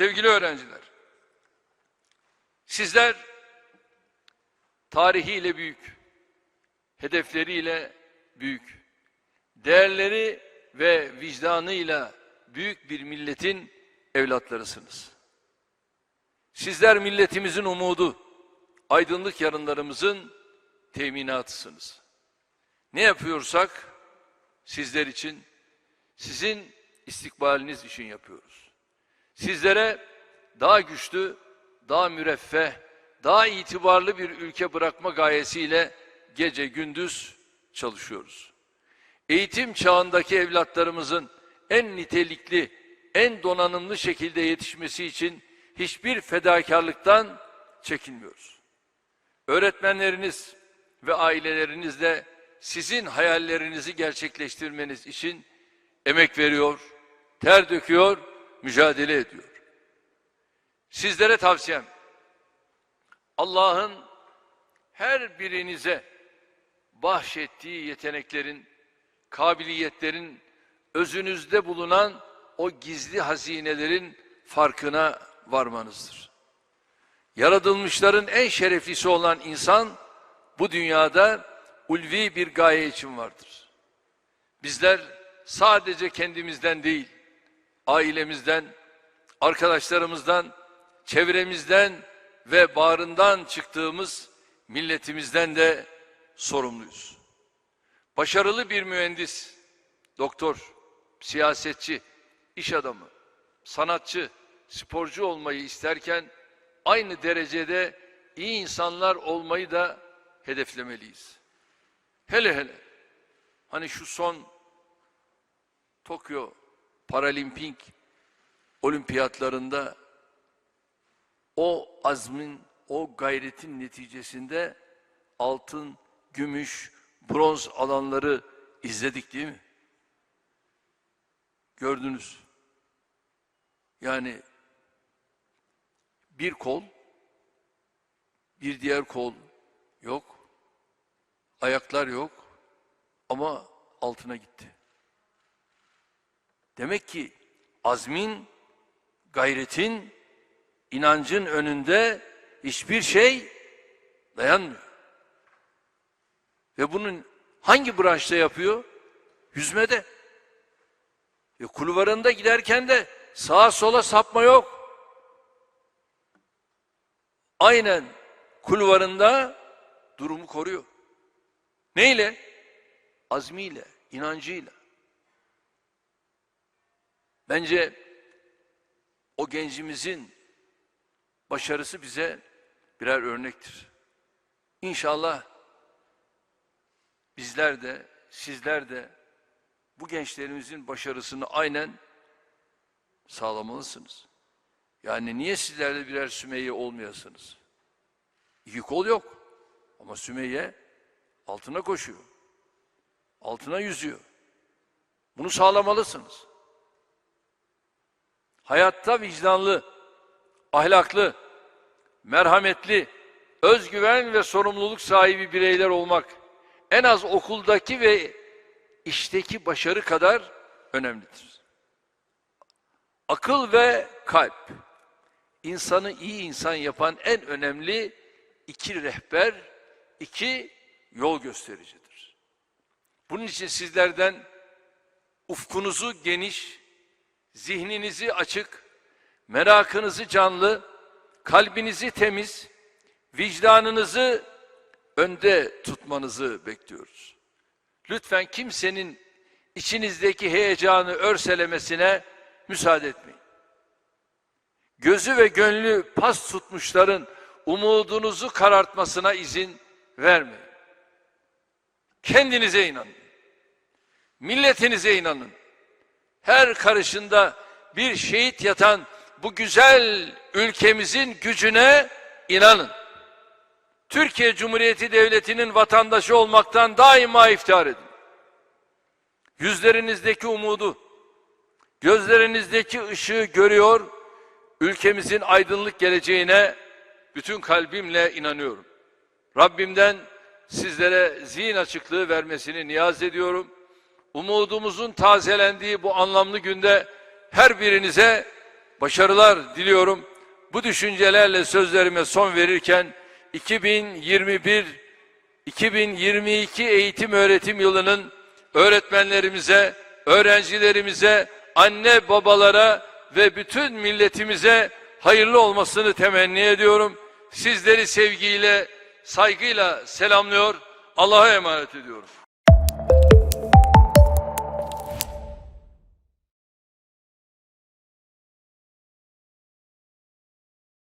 Sevgili öğrenciler, sizler tarihiyle büyük, hedefleriyle büyük, değerleri ve vicdanıyla büyük bir milletin evlatlarısınız. Sizler milletimizin umudu, aydınlık yarınlarımızın teminatısınız. Ne yapıyorsak sizler için, sizin istikbaliniz için yapıyoruz. Sizlere daha güçlü, daha müreffeh, daha itibarlı bir ülke bırakma gayesiyle gece gündüz çalışıyoruz. Eğitim çağındaki evlatlarımızın en nitelikli, en donanımlı şekilde yetişmesi için hiçbir fedakarlıktan çekinmiyoruz. Öğretmenleriniz ve aileleriniz de sizin hayallerinizi gerçekleştirmeniz için emek veriyor, ter döküyor, mücadele ediyor. Sizlere tavsiyem, Allah'ın her birinize bahşettiği yeteneklerin, kabiliyetlerin, özünüzde bulunan o gizli hazinelerin farkına varmanızdır. Yaratılmışların en şereflisi olan insan bu dünyada ulvi bir gaye için vardır. Bizler sadece kendimizden değil, ailemizden, arkadaşlarımızdan, çevremizden ve bağrından çıktığımız milletimizden de sorumluyuz. Başarılı bir mühendis, doktor, siyasetçi, iş adamı, sanatçı, sporcu olmayı isterken aynı derecede iyi insanlar olmayı da hedeflemeliyiz. Hele hele hani şu son Tokyo Paralimpik olimpiyatlarında o azmin, o gayretin neticesinde altın, gümüş, bronz alanları izledik değil mi? Gördünüz. Yani bir kol, bir diğer kol yok. Ayaklar yok ama altına gitti. Demek ki azmin, gayretin, inancın önünde hiçbir şey dayanmıyor. Ve bunun hangi branşta yapıyor? Yüzmede. E kulvarında giderken de sağa sola sapma yok. Aynen kulvarında durumu koruyor. Neyle? Azmiyle, inancıyla. Bence o gencimizin başarısı bize birer örnektir. İnşallah bizler de, sizler de bu gençlerimizin başarısını aynen sağlamalısınız. Yani niye sizler de birer Sümeyye olmayasınız? İki kol yok. Ama Sümeyye altına koşuyor. Altına yüzüyor. Bunu sağlamalısınız. Hayatta vicdanlı, ahlaklı, merhametli, özgüven ve sorumluluk sahibi bireyler olmak en az okuldaki ve işteki başarı kadar önemlidir. Akıl ve kalp insanı iyi insan yapan en önemli iki rehber, iki yol göstericidir. Bunun için sizlerden ufkunuzu geniş, zihninizi açık, merakınızı canlı, kalbinizi temiz, vicdanınızı önde tutmanızı bekliyoruz. Lütfen kimsenin içinizdeki heyecanı örselemesine müsaade etmeyin. Gözü ve gönlü pas tutmuşların umudunuzu karartmasına izin vermeyin. Kendinize inanın. Milletinize inanın. Her karışında bir şehit yatan bu güzel ülkemizin gücüne inanın. Türkiye Cumhuriyeti Devleti'nin vatandaşı olmaktan daima iftihar edin. Yüzlerinizdeki umudu, gözlerinizdeki ışığı görüyor, ülkemizin aydınlık geleceğine bütün kalbimle inanıyorum. Rabbimden sizlere zihin açıklığı vermesini niyaz ediyorum. Umudumuzun tazelendiği bu anlamlı günde her birinize başarılar diliyorum. Bu düşüncelerle sözlerime son verirken 2021 2022 eğitim öğretim yılının öğretmenlerimize, öğrencilerimize, anne babalara ve bütün milletimize hayırlı olmasını temenni ediyorum. Sizleri sevgiyle, saygıyla selamlıyor. Allah'a emanet ediyorum.